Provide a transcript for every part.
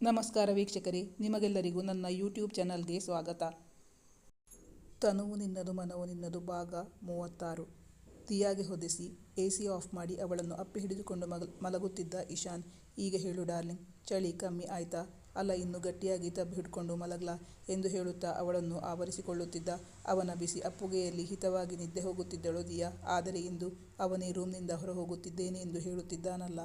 ನಮಸ್ಕಾರ ವೀಕ್ಷಕರೇ, ನಿಮಗೆಲ್ಲರಿಗೂ ನನ್ನ ಯೂಟ್ಯೂಬ್ ಚಾನಲ್ಗೆ ಸ್ವಾಗತ. ತನುವು ನಿನ್ನದು, ಮನವು ನಿನ್ನದು, ಭಾಗ ಮೂವತ್ತಾರು. ತಿಯಾಗೆ ಹೊದಿಸಿ ಎ ಸಿ ಆಫ್ ಮಾಡಿ ಅವಳನ್ನು ಅಪ್ಪಿ ಹಿಡಿದುಕೊಂಡು ಮಗ, ಮಲಗುತ್ತಿದ್ದ ಇಶಾನ್, ಈಗ ಹೇಳು ಡಾರ್ಲಿಂಗ್, ಚಳಿ ಕಮ್ಮಿ ಆಯ್ತಾ? ಅಲ್ಲ, ಇನ್ನು ಗಟ್ಟಿಯಾಗಿ ತಬ್ಬಿ ಹಿಡ್ಕೊಂಡು ಮಲಗ್ಲಾ? ಎಂದು ಹೇಳುತ್ತಾ ಅವಳನ್ನು ಆವರಿಸಿಕೊಳ್ಳುತ್ತಿದ್ದ, ಅವನ ಬಿಸಿ ಅಪ್ಪುಗೆಯಲ್ಲಿ ಹಿತವಾಗಿ ನಿದ್ದೆ ಹೋಗುತ್ತಿದ್ದಳು ದಿಯಾ. ಆದರೆ ಇಂದು ಅವನೇ ರೂಮ್ನಿಂದ ಹೊರ ಹೋಗುತ್ತಿದ್ದೇನೆ ಎಂದು ಹೇಳುತ್ತಿದ್ದಾನಲ್ಲ.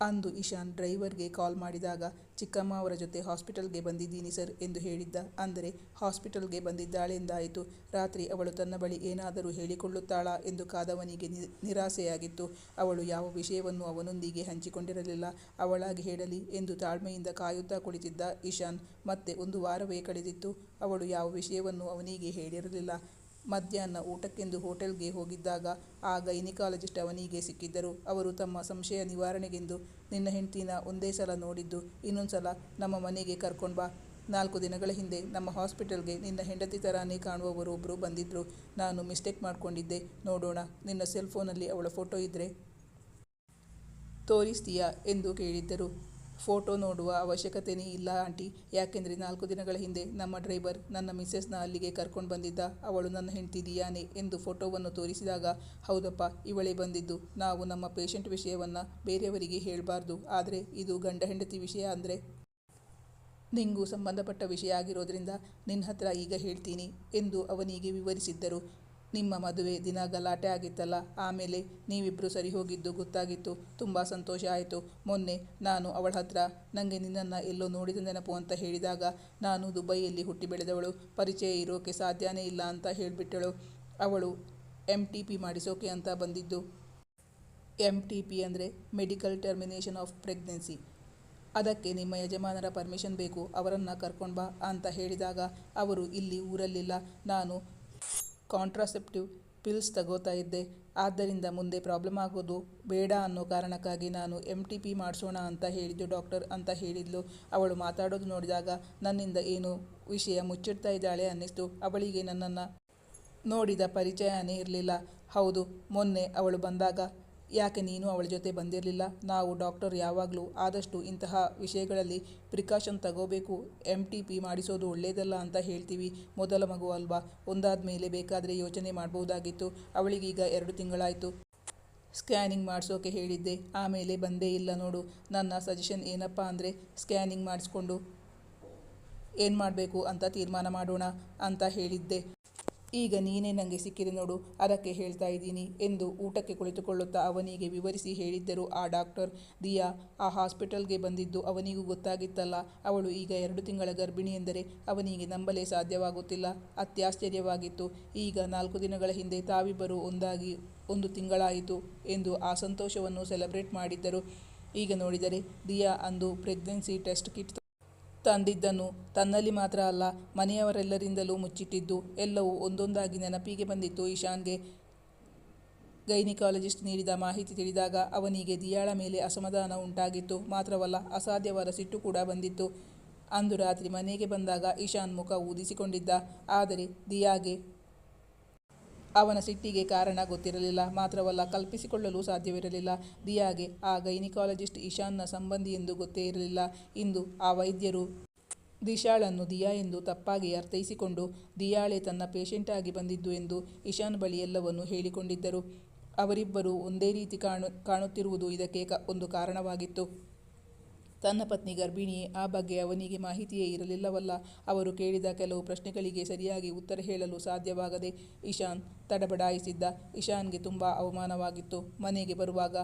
ಅಂದು ಇಶಾನ್ ಡ್ರೈವರ್ಗೆ ಕಾಲ್ ಮಾಡಿದಾಗ, ಚಿಕ್ಕಮ್ಮ ಅವರ ಜೊತೆ ಹಾಸ್ಪಿಟಲ್ಗೆ ಬಂದಿದ್ದೀನಿ ಸರ್ ಎಂದು ಹೇಳಿದ್ದ. ಅಂದರೆ, ಹಾಸ್ಪಿಟಲ್ಗೆ ಬಂದಿದ್ದಾಳೆಂದಾಯಿತು. ರಾತ್ರಿ ಅವಳು ತನ್ನ ಬಳಿ ಏನಾದರೂ ಹೇಳಿಕೊಳ್ಳುತ್ತಾಳಾ ಎಂದು ಕಾದವನಿಗೆ ನಿರಾಸೆಯಾಗಿತ್ತು. ಅವಳು ಯಾವ ವಿಷಯವನ್ನು ಅವನೊಂದಿಗೆ ಹಂಚಿಕೊಂಡಿರಲಿಲ್ಲ. ಅವಳಾಗಿ ಹೇಳಲಿ ಎಂದು ತಾಳ್ಮೆಯಿಂದ ಕಾಯುತ್ತಾ ಕುಳಿತಿದ್ದ ಇಶಾನ್ ಮತ್ತೆ ಒಂದು ವಾರವೇ ಕಳೆದಿತ್ತು. ಅವಳು ಯಾವ ವಿಷಯವನ್ನು ಅವನಿಗೆ ಹೇಳಿರಲಿಲ್ಲ. ಮಧ್ಯಾಹ್ನ ಊಟಕ್ಕೆಂದು ಹೋಟೆಲ್ಗೆ ಹೋಗಿದ್ದಾಗ ಆ ಗೈನಿಕಾಲಜಿಸ್ಟ್ ಅವನಿಗೆ ಸಿಕ್ಕಿದ್ದರು. ಅವರು ತಮ್ಮ ಸಂಶಯ ನಿವಾರಣೆಗೆಂದು ನಿನ್ನ ಹೆಂಡತಿನ ಒಂದೇ ಸಲ ನೋಡಿದ್ದು ಇನ್ನೊಂದು ಸಲ ನಮ್ಮ ಮನೆಗೆ ಕರ್ಕೊಂಡು ಬಾ. ನಾಲ್ಕು ದಿನಗಳ ಹಿಂದೆ ನಮ್ಮ ಹಾಸ್ಪಿಟಲ್ಗೆ ನಿನ್ನ ಹೆಂಡತಿ ಥರಾನೇ ಕಾಣುವವರು ಒಬ್ಬರು ಬಂದಿದ್ದರು ನಾನು ಮಿಸ್ಟೇಕ್ ಮಾಡಿಕೊಂಡಿದ್ದೆ. ನೋಡೋಣ, ನಿನ್ನ ಸೆಲ್ಫೋನಲ್ಲಿ ಅವಳ ಫೋಟೋ ಇದ್ದರೆ ತೋರಿಸ್ತೀಯಾ? ಎಂದು ಕೇಳಿದ್ದರು. ಫೋಟೋ ನೋಡುವ ಅವಶ್ಯಕತೆಯೇ ಇಲ್ಲ, ಆಂಟಿ. ಯಾಕೆಂದರೆ ನಾಲ್ಕು ದಿನಗಳ ಹಿಂದೆ ನಮ್ಮ ಡ್ರೈವರ್ ನನ್ನ ಮಿಸ್ಸೆಸ್ನ ಅಲ್ಲಿಗೆ ಕರ್ಕೊಂಡು ಬಂದಿದ್ದ. ಅವಳು ನನ್ನ ಹೆಂಡ್ತಿದೆಯಾನೆ ಎಂದು ಫೋಟೋವನ್ನು ತೋರಿಸಿದಾಗ, ಹೌದಪ್ಪ, ಇವಳೇ ಬಂದಿದ್ದು. ನಾವು ನಮ್ಮ ಪೇಷಂಟ್ ವಿಷಯವನ್ನು ಬೇರೆಯವರಿಗೆ ಹೇಳಬಾರ್ದು. ಆದರೆ ಇದು ಗಂಡ ಹೆಂಡತಿ ವಿಷಯ ಅಂದರೆ ನಿಂಗೂ ಸಂಬಂಧಪಟ್ಟ ವಿಷಯ ಆಗಿರೋದ್ರಿಂದ ನಿನ್ನ ಹತ್ರ ಈಗ ಹೇಳ್ತೀನಿ ಎಂದು ಅವನಿಗೆ ವಿವರಿಸಿದ್ದರು. ನಿಮ್ಮ ಮದುವೆ ದಿನ ಗಲಾಟೆ ಆಗಿತ್ತಲ್ಲ, ಆಮೇಲೆ ನೀವಿಬ್ಬರು ಸರಿ ಹೋಗಿದ್ದು ಗೊತ್ತಾಗಿತ್ತು, ತುಂಬ ಸಂತೋಷ ಆಯಿತು. ಮೊನ್ನೆ ನಾನು ಅವಳ ಹತ್ರ ನನಗೆ ನಿನ್ನನ್ನು ಎಲ್ಲೋ ನೋಡಿದ ನೆನಪು ಅಂತ ಹೇಳಿದಾಗ, ನಾನು ದುಬೈಯಲ್ಲಿ ಹುಟ್ಟಿ ಬೆಳೆದವಳು, ಪರಿಚಯ ಇರೋಕೆ ಸಾಧ್ಯನೇ ಇಲ್ಲ ಅಂತ ಹೇಳಿಬಿಟ್ಟಳು. ಅವಳು ಎಂ ಟಿ ಪಿ ಮಾಡಿಸೋಕೆ ಅಂತ ಬಂದಿದ್ದು. ಎಂ ಟಿ ಪಿ ಅಂದರೆ ಮೆಡಿಕಲ್ ಟರ್ಮಿನೇಷನ್ ಆಫ್ ಪ್ರೆಗ್ನೆನ್ಸಿ. ಅದಕ್ಕೆ ನಿಮ್ಮ ಯಜಮಾನರ ಪರ್ಮಿಷನ್ ಬೇಕು, ಅವರನ್ನು ಕರ್ಕೊಂಡು ಬಾ ಅಂತ ಹೇಳಿದಾಗ, ಅವರು ಇಲ್ಲಿ ಊರಲ್ಲಿಲ್ಲ, ನಾನು ಕಾಂಟ್ರಾಸೆಪ್ಟಿವ್ ಪಿಲ್ಸ್ ತಗೋತಾ ಇದ್ದೆ. ಆದ್ದರಿಂದ ಮುಂದೆ ಪ್ರಾಬ್ಲಮ್ ಆಗೋದು ಬೇಡ ಅನ್ನೋ ಕಾರಣಕ್ಕಾಗಿ ನಾನು ಎಂ ಟಿ ಪಿ ಮಾಡಿಸೋಣ ಅಂತ ಹೇಳಿದ್ದು ಡಾಕ್ಟರ್ ಅಂತ ಹೇಳಿದ್ಲು. ಅವಳು ಮಾತಾಡೋದು ನೋಡಿದಾಗ ನನ್ನಿಂದ ಏನು ವಿಷಯ ಮುಚ್ಚಿಡ್ತಾ ಇದ್ದಾಳೆ ಅನ್ನಿಸ್ತು. ಅವಳಿಗೆ ನನ್ನನ್ನು ನೋಡಿದ ಪರಿಚಯನೇ ಇರಲಿಲ್ಲ. ಹೌದು, ಮೊನ್ನೆ ಅವಳು ಬಂದಾಗ ಯಾಕೆ ನೀನು ಅವಳ ಜೊತೆ ಬಂದಿರಲಿಲ್ಲ? ನಾವು ಡಾಕ್ಟರ್ ಯಾವಾಗಲೂ ಆದಷ್ಟು ಇಂತಹ ವಿಷಯಗಳಲ್ಲಿ ಪ್ರಿಕಾಷನ್ ತಗೋಬೇಕು ಎಂ ಟಿ ಪಿ ಮಾಡಿಸೋದು ಒಳ್ಳೆಯದಲ್ಲ ಅಂತ ಹೇಳ್ತೀವಿ. ಮೊದಲ ಮಗು ಅಲ್ವಾ? ಒಂದಾದ ಮೇಲೆ ಬೇಕಾದರೆ ಯೋಚನೆ ಮಾಡ್ಬೋದಾಗಿತ್ತು. ಅವಳಿಗೀಗ ಎರಡು ತಿಂಗಳಾಯಿತು. ಸ್ಕ್ಯಾನಿಂಗ್ ಮಾಡಿಸೋಕೆ ಹೇಳಿದ್ದೆ. ಆಮೇಲೆ ಬಂದೇ ಇಲ್ಲ ನೋಡು. ನನ್ನ ಸಜೆಷನ್ ಏನಪ್ಪ ಅಂದರೆ ಸ್ಕ್ಯಾನಿಂಗ್ ಮಾಡಿಸ್ಕೊಂಡು ಏನು ಮಾಡಬೇಕು ಅಂತ ತೀರ್ಮಾನ ಮಾಡೋಣ ಅಂತ ಹೇಳಿದ್ದೆ. ಈಗ ನೀನೇ ನನಗೆ ಸಿಕ್ಕಿದೆ ನೋಡು, ಅದಕ್ಕೆ ಹೇಳ್ತಾ ಇದ್ದೀನಿ ಎಂದು ಊಟಕ್ಕೆ ಕುಳಿತುಕೊಳ್ಳುತ್ತಾ ಅವನಿಗೆ ವಿವರಿಸಿ ಹೇಳಿದ್ದರು ಆ ಡಾಕ್ಟರ್. ದಿಯಾ, ಆ ಹಾಸ್ಪಿಟಲ್ಗೆ ಬಂದಿದ್ದು ಅವನಿಗೂ ಗೊತ್ತಾಗಿತ್ತಲ್ಲ, ಅವಳು ಈಗ ಎರಡು ತಿಂಗಳ ಗರ್ಭಿಣಿ ಎಂದರೆ ಅವನಿಗೆ ನಂಬಲೇ ಸಾಧ್ಯವಾಗುತ್ತಿಲ್ಲ. ಅತ್ಯಾಶ್ಚರ್ಯವಾಗಿತ್ತು. ಈಗ ನಾಲ್ಕು ದಿನಗಳ ಹಿಂದೆ ತಾವಿಬ್ಬರು ಒಂದಾಗಿ ಒಂದು ತಿಂಗಳಾಯಿತು ಎಂದು ಆ ಸಂತೋಷವನ್ನು ಸೆಲೆಬ್ರೇಟ್ ಮಾಡಿದ್ದರು. ಈಗ ನೋಡಿದರೆ, ದಿಯಾ ಅಂದು ಪ್ರೆಗ್ನೆನ್ಸಿ ಟೆಸ್ಟ್ ಕಿಟ್ ತಂದಿದ್ದನ್ನು ತನ್ನಲ್ಲಿ ಮಾತ್ರ ಅಲ್ಲ, ಮನೆಯವರೆಲ್ಲರಿಂದಲೂ ಮುಚ್ಚಿಟ್ಟಿದ್ದು. ಎಲ್ಲವೂ ಒಂದೊಂದಾಗಿ ನೆನಪಿಗೆ ಬಂದಿತ್ತು. ಈಶಾನ್ಗೆ ಗೈನಿಕಾಲಜಿಸ್ಟ್ ನೀಡಿದ ಮಾಹಿತಿ ತಿಳಿದಾಗ ಅವನಿಗೆ ದಿಯಾಳ ಮೇಲೆ ಅಸಮಾಧಾನ ಉಂಟಾಗಿತ್ತು. ಮಾತ್ರವಲ್ಲ, ಅಸಾಧ್ಯವಾದ ಸಿಟ್ಟು ಕೂಡ ಬಂದಿತ್ತು. ಅಂದು ರಾತ್ರಿ ಮನೆಗೆ ಬಂದಾಗ ಇಶಾನ್ ಮುಖ ಊದಿಸಿಕೊಂಡಿದ್ದ. ಆದರೆ, ದಿಯಾಗೆ ಅವನ ಸಿಟ್ಟಿಗೆ ಕಾರಣ ಗೊತ್ತಿರಲಿಲ್ಲ. ಮಾತ್ರವಲ್ಲ, ಕಲ್ಪಿಸಿಕೊಳ್ಳಲು ಸಾಧ್ಯವಿರಲಿಲ್ಲ. ದಿಯಾಗೆ ಆ ಗೈನಿಕಾಲಜಿಸ್ಟ್ ಇಶಾನ್ನ ಸಂಬಂಧಿ ಎಂದು ಗೊತ್ತೇ ಇರಲಿಲ್ಲ. ಇಂದು ಆ ವೈದ್ಯರು ದಿಶಾಳನ್ನು ದಿಯಾ ಎಂದು ತಪ್ಪಾಗಿ ಅರ್ಥೈಸಿಕೊಂಡು ದಿಯಾಳೆ ತನ್ನ ಪೇಷಂಟಾಗಿ ಬಂದಿದ್ದು ಎಂದು ಇಶಾನ್ ಬಳಿ ಎಲ್ಲವನ್ನು ಹೇಳಿಕೊಂಡಿದ್ದರು. ಅವರಿಬ್ಬರು ಒಂದೇ ರೀತಿ ಕಾಣು, ಕಾಣುತ್ತಿರುವುದು ಇದಕ್ಕೆ ಒಂದು ಕಾರಣವಾಗಿತ್ತು. ತನ್ನ ಪತ್ನಿ ಗರ್ಭಿಣಿ, ಆ ಬಗ್ಗೆ ಅವನಿಗೆ ಮಾಹಿತಿಯೇ ಇರಲಿಲ್ಲವಲ್ಲ. ಅವರು ಕೇಳಿದ ಕೆಲವು ಪ್ರಶ್ನೆಗಳಿಗೆ ಸರಿಯಾಗಿ ಉತ್ತರ ಹೇಳಲು ಸಾಧ್ಯವಾಗದೆ ಇಶಾನ್ ತಡಬಡಾಯಿಸಿದ್ದ. ಇಶಾನ್ಗೆ ತುಂಬ ಅವಮಾನವಾಗಿತ್ತು. ಮನೆಗೆ ಬರುವಾಗ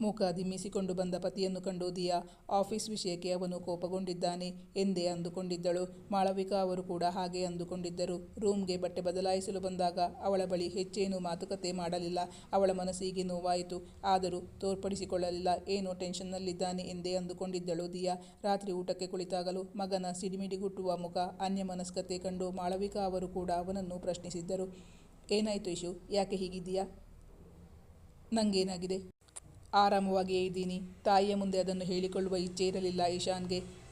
ಮುಖ ದಿಮ್ಮಿಸಿಕೊಂಡು ಬಂದ ಪತಿಯನ್ನು ಕಂಡು ದಿಯಾ, ಆಫೀಸ್ ವಿಷಯಕ್ಕೆ ಅವನು ಕೋಪಗೊಂಡಿದ್ದಾನೆ ಎಂದೇ ಅಂದುಕೊಂಡಿದ್ದಳು. ಮಾಳವಿಕಾ ಅವರು ಕೂಡ ಹಾಗೆ ಅಂದುಕೊಂಡಿದ್ದರು. ರೂಮ್ಗೆ ಬಟ್ಟೆ ಬದಲಾಯಿಸಲು ಬಂದಾಗ ಅವಳ ಬಳಿ ಹೆಚ್ಚೇನೂ ಮಾತುಕತೆ ಮಾಡಲಿಲ್ಲ. ಅವಳ ಮನಸ್ಸಿಗೆ ನೋವಾಯಿತು. ಆದರೂ ತೋರ್ಪಡಿಸಿಕೊಳ್ಳಲಿಲ್ಲ. ಏನೋ ಟೆನ್ಷನ್ನಲ್ಲಿದ್ದಾನೆ ಎಂದೇ ಅಂದುಕೊಂಡಿದ್ದಳು ದಿಯಾ. ರಾತ್ರಿ ಊಟಕ್ಕೆ ಕುಳಿತಾಗಲು ಮಗನ ಸಿಡಿಮಿಡಿಗುಟ್ಟುವ ಮುಖ, ಅನ್ಯಮನಸ್ಕತೆ ಕಂಡು ಮಾಳವಿಕಾ ಅವರು ಕೂಡ ಅವನನ್ನು ಪ್ರಶ್ನಿಸಿದ್ದರು. ಏನಾಯಿತು ಇಶು ಯಾಕೆ ಹೀಗಿದ್ದೀಯಾ? ನನಗೇನಾಗಿದೆ ಆರಾಮವಾಗಿಯೇ ಇದ್ದೀನಿ. ತಾಯಿಯ ಮುಂದೆ ಅದನ್ನು ಹೇಳಿಕೊಳ್ಳುವ ಇಚ್ಛೆ ಇರಲಿಲ್ಲ ಈಶಾನ್ಗೆ.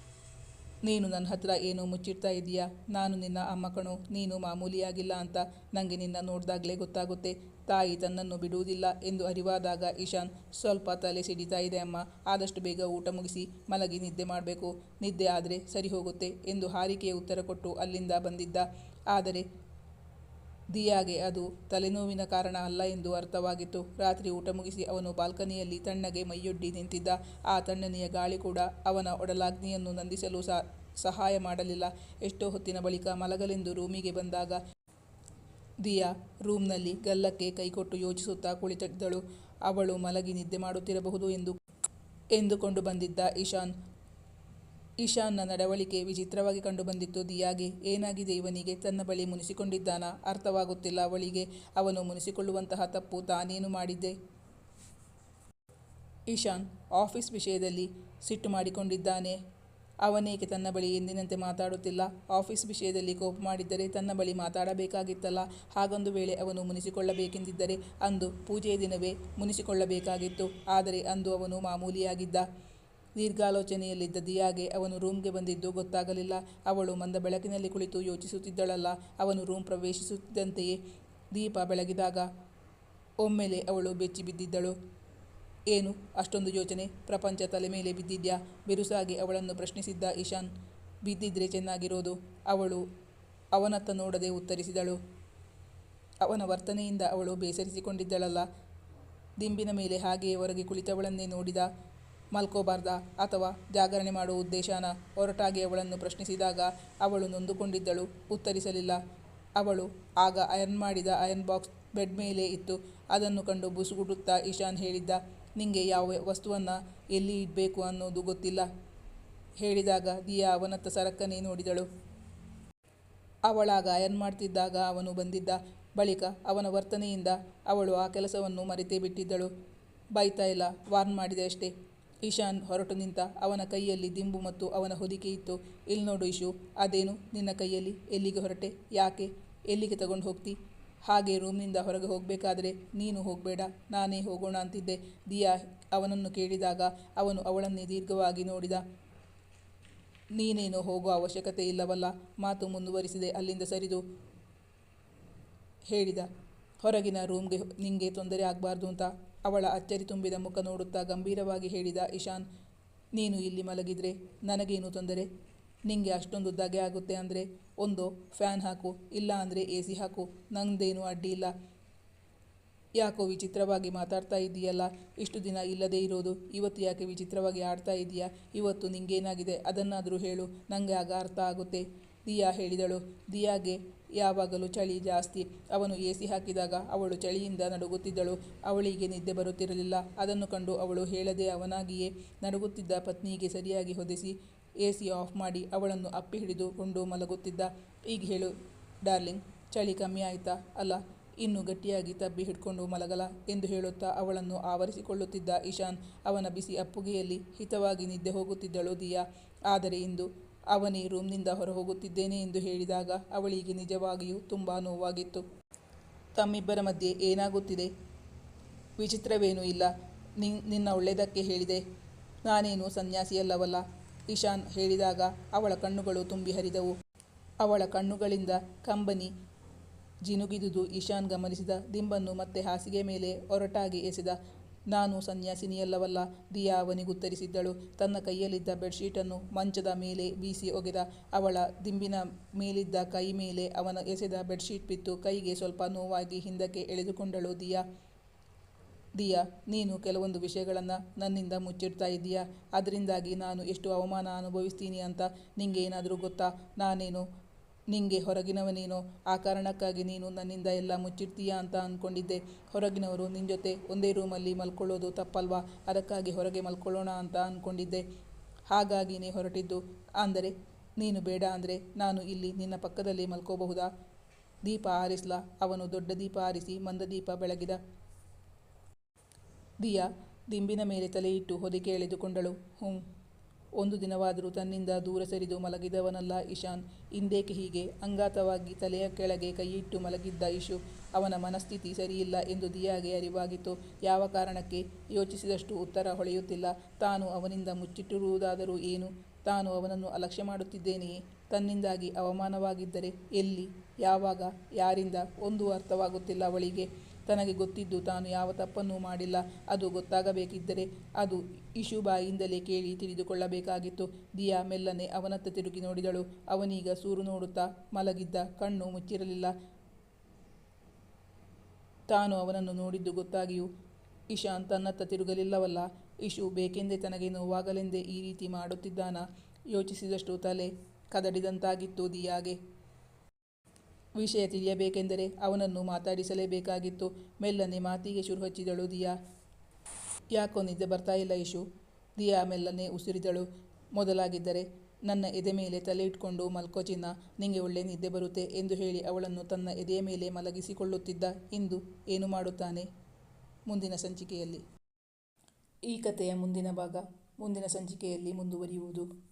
ನೀನು ನನ್ನ ಹತ್ರ ಏನೋ ಮುಚ್ಚಿಡ್ತಾ ಇದೀಯಾ? ನಾನು ನಿನ್ನ ಅಮ್ಮ ಕಣೋ. ನೀನು ಮಾಮೂಲಿಯಾಗಿಲ್ಲ ಅಂತ ನನಗೆ ನಿನ್ನ ನೋಡಿದಾಗಲೇ ಗೊತ್ತಾಗುತ್ತೆ. ತಾಯಿ ತನ್ನನ್ನು ಬಿಡುವುದಿಲ್ಲ ಎಂದು ಅರಿವಾದಾಗ ಈಶಾನ್, ಸ್ವಲ್ಪ ತಲೆ ಸಿಡಿತಾ ಇದೆ ಅಮ್ಮ. ಆದಷ್ಟು ಬೇಗ ಊಟ ಮುಗಿಸಿ ಮಲಗಿ ನಿದ್ದೆ ಮಾಡಬೇಕು. ನಿದ್ದೆ ಆದರೆ ಸರಿ ಹೋಗುತ್ತೆ ಎಂದು ಹಾರಿಕೆಯ ಉತ್ತರ ಕೊಟ್ಟು ಅಲ್ಲಿಂದ ಬಂದಿದ್ದ. ಆದರೆ ದಿಯಾಗೆ ಅದು ತಲೆನೋವಿನ ಕಾರಣ ಅಲ್ಲ ಎಂದು ಅರ್ಥವಾಗಿತ್ತು. ರಾತ್ರಿ ಊಟ ಮುಗಿಸಿ ಅವನು ಬಾಲ್ಕನಿಯಲ್ಲಿ ತಣ್ಣಗೆ ಮೈಯೊಡ್ಡಿ ನಿಂತಿದ್ದ ಆ ತಣ್ಣನೆಯ ಗಾಳಿ ಕೂಡ ಅವನ ಒಡಲಾಗ್ನಿಯನ್ನು ನಂದಿಸಲು ಸಹ ಸಹಾಯ ಮಾಡಲಿಲ್ಲ. ಎಷ್ಟೋ ಹೊತ್ತಿನ ಬಳಿಕ ಮಲಗಲೆಂದು ರೂಮಿಗೆ ಬಂದಾಗ ದಿಯಾ ರೂಮ್ನಲ್ಲಿ ಗಲ್ಲಕ್ಕೆ ಕೈಕೊಟ್ಟು ಯೋಚಿಸುತ್ತಾ ಕುಳಿತಿದ್ದಳು. ಅವಳು ಮಲಗಿ ನಿದ್ದೆ ಮಾಡುತ್ತಿರಬಹುದು ಎಂದು, ಎಂದುಕೊಂಡು ಬಂದಿದ್ದ ಇಶಾನ್ ಇಶಾನ್ನ ನಡವಳಿಕೆ ವಿಚಿತ್ರವಾಗಿ ಕಂಡುಬಂದಿತ್ತು. ದಿಯಾಗೆ ಏನಾಗಿದೆ ಇವನಿಗೆ? ತನ್ನ ಬಳಿ ಮುನಿಸಿಕೊಂಡಿದ್ದಾನಾ? ಅರ್ಥವಾಗುತ್ತಿಲ್ಲ. ಅವಳಿಗೆ ಅವನು ಮುನಿಸಿಕೊಳ್ಳುವಂತಹ ತಪ್ಪು ತಾನೇನು ಮಾಡಿದ್ದೆ? ಈಶಾನ್ ಆಫೀಸ್ ವಿಷಯದಲ್ಲಿ ಸಿಟ್ಟು ಮಾಡಿಕೊಂಡಿದ್ದಾನೆ. ಅವನೇಕೆ ತನ್ನ ಬಳಿ ಎಂದಿನಂತೆ ಮಾತಾಡುತ್ತಿಲ್ಲ? ಆಫೀಸ್ ವಿಷಯದಲ್ಲಿ ಕೋಪ ಮಾಡಿದ್ದರೆ ತನ್ನ ಬಳಿ ಮಾತಾಡಬೇಕಾಗಿತ್ತಲ್ಲ? ಹಾಗೊಂದು ವೇಳೆ ಅವನು ಮುನಿಸಿಕೊಳ್ಳಬೇಕೆಂದಿದ್ದರೆ ಅಂದು ಪೂಜೆಯ ದಿನವೇ ಮುನಿಸಿಕೊಳ್ಳಬೇಕಾಗಿತ್ತು. ಆದರೆ ಅಂದು ಅವನು ಮಾಮೂಲಿಯಾಗಿದ್ದ. ದೀರ್ಘಾಲೋಚನೆಯಲ್ಲಿದ್ದ ದಿಯಾಗೆ ಅವನು ರೂಮ್ಗೆ ಬಂದಿದ್ದು ಗೊತ್ತಾಗಲಿಲ್ಲ. ಅವಳು ಮಂದ ಬೆಳಕಿನಲ್ಲಿ ಕುಳಿತು ಯೋಚಿಸುತ್ತಿದ್ದಳಲ್ಲ. ಅವನು ರೂಮ್ ಪ್ರವೇಶಿಸುತ್ತಿದ್ದಂತೆಯೇ ದೀಪ ಬೆಳಗಿದಾಗ ಒಮ್ಮೆಲೆ ಅವಳು ಬೆಚ್ಚಿ ಬಿದ್ದಿದ್ದಳು. ಏನು? ಅಷ್ಟೊಂದು ಯೋಚನೆ? ಪ್ರಪಂಚ ತಲೆ ಮೇಲೆ ಬಿದ್ದಿದ್ಯಾ? ಬಿರುಸಾಗಿ ಅವಳನ್ನು ಪ್ರಶ್ನಿಸಿದ್ದ ಇಶಾನ್, ಬಿದ್ದಿದ್ರೆ ಚೆನ್ನಾಗಿರೋದು. ಅವಳು ಅವನತ್ತ ನೋಡದೆ ಉತ್ತರಿಸಿದಳು. ಅವನ ವರ್ತನೆಯಿಂದ ಅವಳು ಬೇಸರಿಸಿಕೊಂಡಿದ್ದಳಲ್ಲ. ದಿಂಬಿನ ಮೇಲೆ ಹಾಗೆಯೇ ಹೊರಗೆ ಕುಳಿತವಳನ್ನೇ ನೋಡಿದ ಮಲ್ಕೋಬಾರ್ದಾ ಅಥವಾ ಜಾಗರಣೆ ಮಾಡುವ ಉದ್ದೇಶನ ಹೊರಟಾಗಿ ಅವಳನ್ನು ಪ್ರಶ್ನಿಸಿದಾಗ ಅವಳು ನೊಂದುಕೊಂಡಿದ್ದಳು. ಉತ್ತರಿಸಲಿಲ್ಲ. ಅವಳು ಆಗ ಅಯರ್ನ್ ಮಾಡಿದ ಅಯರ್ನ್ ಬಾಕ್ಸ್ ಬೆಡ್ ಮೇಲೆ ಇತ್ತು. ಅದನ್ನು ಕಂಡು ಬುಸುಗುಡುತ್ತಾ ಇಶಾನ್ ಹೇಳಿದ್ದ, ನಿಂಗೆ ಯಾವ ವಸ್ತುವನ್ನು ಎಲ್ಲಿ ಇಡಬೇಕು ಅನ್ನೋದು ಗೊತ್ತಿಲ್ಲ ಹೇಳಿದಾಗ ದಿಯಾ ಅವನತ್ತ ಸರಕ್ಕನೆ ನೋಡಿದಳು. ಅವಳಾಗ ಅಯರ್ನ್ ಮಾಡ್ತಿದ್ದಾಗ ಅವನು ಬಂದಿದ್ದ. ಬಳಿಕ ಅವನ ವರ್ತನೆಯಿಂದ ಅವಳು ಆ ಕೆಲಸವನ್ನು ಮರೆತೇ ಬಿಟ್ಟಿದ್ದಳು. ಬೈತಾ ಇಲ್ಲ, ವಾರ್ನ್ ಮಾಡಿದೆ ಅಷ್ಟೇ. ಇಶಾನ್ ಹೊರಟು ನಿಂತ ಅವನ ಕೈಯಲ್ಲಿ ದಿಂಬು ಮತ್ತು ಅವನ ಹೊದಿಕೆ ಇತ್ತು. ಇಲ್ಲಿ ನೋಡು ಇಶು ಅದೇನು? ನಿನ್ನ ಕೈಯಲ್ಲಿ ಎಲ್ಲಿಗೆ ಹೊರಟೆ? ಯಾಕೆ? ಎಲ್ಲಿಗೆ ತಗೊಂಡು ಹೋಗ್ತಿ? ಹಾಗೆ ರೂಮ್ನಿಂದ ಹೊರಗೆ ಹೋಗಬೇಕಾದ್ರೆ ನೀನು ಹೋಗಬೇಡ, ನಾನೇ ಹೋಗೋಣ ಅಂತಿದ್ದೆ. ದಿಯಾ ಅವನನ್ನು ಕೇಳಿದಾಗ ಅವನು ಅವಳನ್ನೇ ದೀರ್ಘವಾಗಿ ನೋಡಿದ. ನೀನೇನು ಹೋಗೋ ಅವಶ್ಯಕತೆ ಇಲ್ಲವಲ್ಲ? ಮಾತು ಮುಂದುವರಿಸಿದೆ, ಅಲ್ಲಿಂದ ಸರಿದು ಹೇಳಿದ. ಹೊರಗಿನ ರೂಮ್ಗೆ ನಿಂಗೆ ತೊಂದರೆ ಆಗಬಾರ್ದು ಅಂತ ಅವಳ ಅಚ್ಚರಿ ತುಂಬಿದ ಮುಖ ನೋಡುತ್ತಾ ಗಂಭೀರವಾಗಿ ಹೇಳಿದ ಇಶಾನ್, ನೀನು ಇಲ್ಲಿ ಮಲಗಿದ್ರೆ ನನಗೇನು ತೊಂದರೆ? ನಿಂಗೆ ಅಷ್ಟೊಂದು ದಗೆ ಆಗುತ್ತೆ ಅಂದರೆ? ಒಂದು, ಫ್ಯಾನ್ ಹಾಕು, ಇಲ್ಲ ಅಂದರೆ ಎ ಸಿ ಹಾಕು, ನಂದೇನು ಅಡ್ಡಿ ಇಲ್ಲ. ಯಾಕೋ ವಿಚಿತ್ರವಾಗಿ ಮಾತಾಡ್ತಾ ಇದೆಯಲ್ಲ ಇಷ್ಟು ದಿನ ಇಲ್ಲದೇ ಇರೋದು, ಇವತ್ತು ಯಾಕೆ ವಿಚಿತ್ರವಾಗಿ ಆಡ್ತಾ ಇದೆಯಾ? ಇವತ್ತು ನಿಂಗೇನಾಗಿದೆ? ಅದನ್ನಾದರೂ ಹೇಳು ನನಗೆ ಆಗ ಅರ್ಥ ಆಗುತ್ತೆ. ದಿಯಾ ಹೇಳಿದಳು. ದಿಯಾಗೆ ಯಾವಾಗಲೂ ಚಳಿ ಜಾಸ್ತಿ. ಅವನು ಎ ಸಿ ಹಾಕಿದಾಗ ಅವಳು ಚಳಿಯಿಂದ ನಡುಗುತ್ತಿದ್ದಳು. ಅವಳಿಗೆ ನಿದ್ದೆ ಬರುತ್ತಿರಲಿಲ್ಲ. ಅದನ್ನು ಕಂಡು ಅವಳು ಹೇಳದೆ ಅವನಾಗಿಯೇ ನಡುಗುತ್ತಿದ್ದ ಪತ್ನಿಗೆ ಸರಿಯಾಗಿ ಹೊದಿಸಿ ಎ ಸಿ ಆಫ್ ಮಾಡಿ ಅವಳನ್ನು ಅಪ್ಪಿ ಹಿಡಿದುಕೊಂಡು ಮಲಗುತ್ತಿದ್ದ. ಈಗ ಹೇಳು, ಡಾರ್ಲಿಂಗ್, ಚಳಿ ಕಮ್ಮಿ ಆಯಿತಾ? ಅಲ್ಲ, ಇನ್ನು ಗಟ್ಟಿಯಾಗಿ ತಬ್ಬಿ ಹಿಡ್ಕೊಂಡು ಮಲಗಲ, ಎಂದು ಹೇಳುತ್ತಾ ಅವಳನ್ನು ಆವರಿಸಿಕೊಳ್ಳುತ್ತಿದ್ದ ಇಶಾನ್ ಅವನ ಬಿಸಿ ಅಪ್ಪುಗೆಯಲ್ಲಿ ಹಿತವಾಗಿ ನಿದ್ದೆ ಹೋಗುತ್ತಿದ್ದಳು ದಿಯಾ. ಆದರೆ ಇಂದು ಅವನೇ ರೂಮ್ನಿಂದ ಹೊರ ಹೋಗುತ್ತಿದ್ದೇನೆ ಎಂದು ಹೇಳಿದಾಗ ಅವಳಿಗೆ ನಿಜವಾಗಿಯೂ ತುಂಬ ನೋವಾಗಿತ್ತು. ತಮ್ಮಿಬ್ಬರ ಮಧ್ಯೆ ಏನಾಗುತ್ತಿದೆ? ವಿಚಿತ್ರವೇನೂ ಇಲ್ಲ. ನಿನ್ ನಿನ್ನ ಒಳ್ಳೆಯದಕ್ಕೆ ಹೇಳಿದೆ. ನಾನೇನು ಸನ್ಯಾಸಿಯಲ್ಲವಲ್ಲ. ಇಶಾನ್ ಹೇಳಿದಾಗ ಅವಳ ಕಣ್ಣುಗಳು ತುಂಬಿ ಹರಿದವು. ಅವಳ ಕಣ್ಣುಗಳಿಂದ ಕಂಬನಿ ಜಿನುಗಿದುದು ಇಶಾನ್ ಗಮನಿಸಿದ ದಿಂಬನ್ನು ಮತ್ತೆ ಹಾಸಿಗೆ ಮೇಲೆ ಒರಟಾಗಿ ಎಸೆದ. ನಾನು ಸನ್ಯಾಸಿನಿಯಲ್ಲವಲ್ಲ, ದಿಯಾ ಅವನಿಗುತ್ತರಿಸಿದ್ದಳು ತನ್ನ ಕೈಯಲ್ಲಿದ್ದ ಬೆಡ್ಶೀಟನ್ನು ಮಂಚದ ಮೇಲೆ ಬೀಸಿ ಒಗೆದ. ಅವಳ ದಿಂಬಿನ ಮೇಲಿದ್ದ ಕೈ ಮೇಲೆ ಅವನ ಎಸೆದ ಬೆಡ್ಶೀಟ್ ಬಿತ್ತು. ಕೈಗೆ ಸ್ವಲ್ಪ ನೋವಾಗಿ ಹಿಂದಕ್ಕೆ ಎಳೆದುಕೊಂಡಳು, ದಿಯಾ. ದಿಯಾ, ನೀನು ಕೆಲವೊಂದು ವಿಷಯಗಳನ್ನು ನನ್ನಿಂದ ಮುಚ್ಚಿಡ್ತಾ ಇದ್ದೀಯಾ? ಅದರಿಂದಾಗಿ ನಾನು ಎಷ್ಟು ಅವಮಾನ ಅನುಭವಿಸ್ತೀನಿ ಅಂತ ನಿಂಗೆ ಏನಾದರೂ ಗೊತ್ತಾ? ನಾನೇನು ನಿಂಗೆ ಹೊರಗಿನವನೇನೋ ಆ ಕಾರಣಕ್ಕಾಗಿ ನೀನು ನನ್ನಿಂದ ಎಲ್ಲ ಮುಚ್ಚಿಡ್ತೀಯಾ ಅಂತ ಅಂದ್ಕೊಂಡಿದ್ದೆ ಹೊರಗಿನವರು ನಿನ್ನ ಜೊತೆ ಒಂದೇ ರೂಮಲ್ಲಿ ಮಲ್ಕೊಳ್ಳೋದು ತಪ್ಪಲ್ವಾ? ಅದಕ್ಕಾಗಿ ಹೊರಗೆ ಮಲ್ಕೊಳ್ಳೋಣ ಅಂತ ಅಂದ್ಕೊಂಡಿದ್ದೆ ಹಾಗಾಗಿನೇ ಹೊರಟಿದ್ದು. ಅಂದರೆ, ನೀನು ಬೇಡ ಅಂದರೆ ನಾನು ಇಲ್ಲಿ ನಿನ್ನ ಪಕ್ಕದಲ್ಲಿ ಮಲ್ಕೋಬಹುದಾ? ದೀಪ ಆರಿಸ್ಲಾ. ಅವನು ದೊಡ್ಡ ದೀಪ ಆರಿಸಿ ಮಂದ ದೀಪ ಬೆಳಗಿದ. ದಿಯಾ, ದಿಂಬಿನ ಮೇಲೆ ತಲೆಯಿಟ್ಟು ಹೊದಿಕೆ ಎಳೆದುಕೊಂಡಳು. ಹ್ಞೂ ಒಂದು ದಿನವಾದರೂ ತನ್ನಿಂದ ದೂರ ಸರಿದು ಮಲಗಿದವನಲ್ಲ ಇಶಾನ್. ಇಂದೇಕೆ ಹೀಗೆ? ಅಂಗಾತವಾಗಿ ತಲೆಯ ಕೆಳಗೆ ಕೈಯಿಟ್ಟು ಮಲಗಿದ್ದ ಇಶು, ಅವನ ಮನಸ್ಥಿತಿ ಸರಿಯಿಲ್ಲ ಎಂದು ದಿಯಾಗೆ ಅರಿವಾಗಿತ್ತು. ಯಾವ ಕಾರಣಕ್ಕೆ? ಯೋಚಿಸಿದಷ್ಟು ಉತ್ತರ ಹೊಳೆಯುತ್ತಿಲ್ಲ. ತಾನು ಅವನಿಂದ ಮುಚ್ಚಿಟ್ಟಿರುವುದಾದರೂ ಏನು? ತಾನು ಅವನನ್ನು ಅಲಕ್ಷ್ಯ ಮಾಡುತ್ತಿದ್ದೇನೆಯೇ? ತನ್ನಿಂದಾಗಿ ಅವಮಾನವಾಗಿದ್ದರೆ ಎಲ್ಲಿ? ಯಾವಾಗ? ಯಾರಿಂದ? ಒಂದು ಅರ್ಥವಾಗುತ್ತಿಲ್ಲ ಅವಳಿಗೆ. ತನಗೆ ಗೊತ್ತಿದ್ದು ತಾನು ಯಾವ ತಪ್ಪನ್ನೂ ಮಾಡಿಲ್ಲ. ಅದು ಗೊತ್ತಾಗಬೇಕಿದ್ದರೆ ಅದು ಇಶು ಬಾಯಿಂದಲೇ ಕೇಳಿ ತಿಳಿದುಕೊಳ್ಳಬೇಕಾಗಿತ್ತು. ದಿಯಾ ಮೆಲ್ಲನೆ ಅವನತ್ತ ತಿರುಗಿ ನೋಡಿದಳು. ಅವನೀಗ ಸೂರು ನೋಡುತ್ತಾ ಮಲಗಿದ್ದ ಕಣ್ಣು ಮುಚ್ಚಿರಲಿಲ್ಲ. ತಾನು ಅವನನ್ನು ನೋಡಿದ್ದು ಗೊತ್ತಾಗಿಯೂ ಇಶಾನ್ ತನ್ನತ್ತ ತಿರುಗಲಿಲ್ಲವಲ್ಲ. ಇಶು ಬೇಕೆಂದೇ ತನಗೆ ನೋವಾಗಲೆಂದೇ ಈ ರೀತಿ ಮಾಡುತ್ತಿದ್ದಾನ? ಯೋಚಿಸಿದಷ್ಟು ತಲೆ ಕದಡಿದಂತಾಗಿತ್ತು ದಿಯಾಗೆ. ವಿಷಯ ತಿಳಿಯಬೇಕೆಂದರೆ ಅವನನ್ನು ಮಾತಾಡಿಸಲೇಬೇಕಾಗಿತ್ತು. ಮೆಲ್ಲನೆ ಮಾತಿಗೆ ಶುರು ಹಚ್ಚಿದಳು ದಿಯಾ. ಯಾಕೋ ನಿದ್ದೆ ಬರ್ತಾ ಇಲ್ಲ ಇಶು ದಿಯಾ ಮೆಲ್ಲನೆ ಉಸಿರಿದಳು. ಮೊದಲಾಗಿದ್ದರೆ ನನ್ನ ಎದೆ ಮೇಲೆ ತಲೆ ಇಟ್ಕೊಂಡು ಮಲ್ಕೋ ಚಿನ್ನ ನಿಂಗೆ ಒಳ್ಳೆ ನಿದ್ದೆ ಬರುತ್ತೆ ಎಂದು ಹೇಳಿ ಅವಳನ್ನು ತನ್ನ ಎದೆಯ ಮೇಲೆ ಮಲಗಿಸಿಕೊಳ್ಳುತ್ತಿದ್ದ. ಇಂದು ಏನು ಮಾಡುತ್ತಾನೆ? ಮುಂದಿನ ಸಂಚಿಕೆಯಲ್ಲಿ. ಈ ಕಥೆಯ ಮುಂದಿನ ಭಾಗ. ಮುಂದಿನ ಸಂಚಿಕೆಯಲ್ಲಿ ಮುಂದುವರಿಯುವುದು.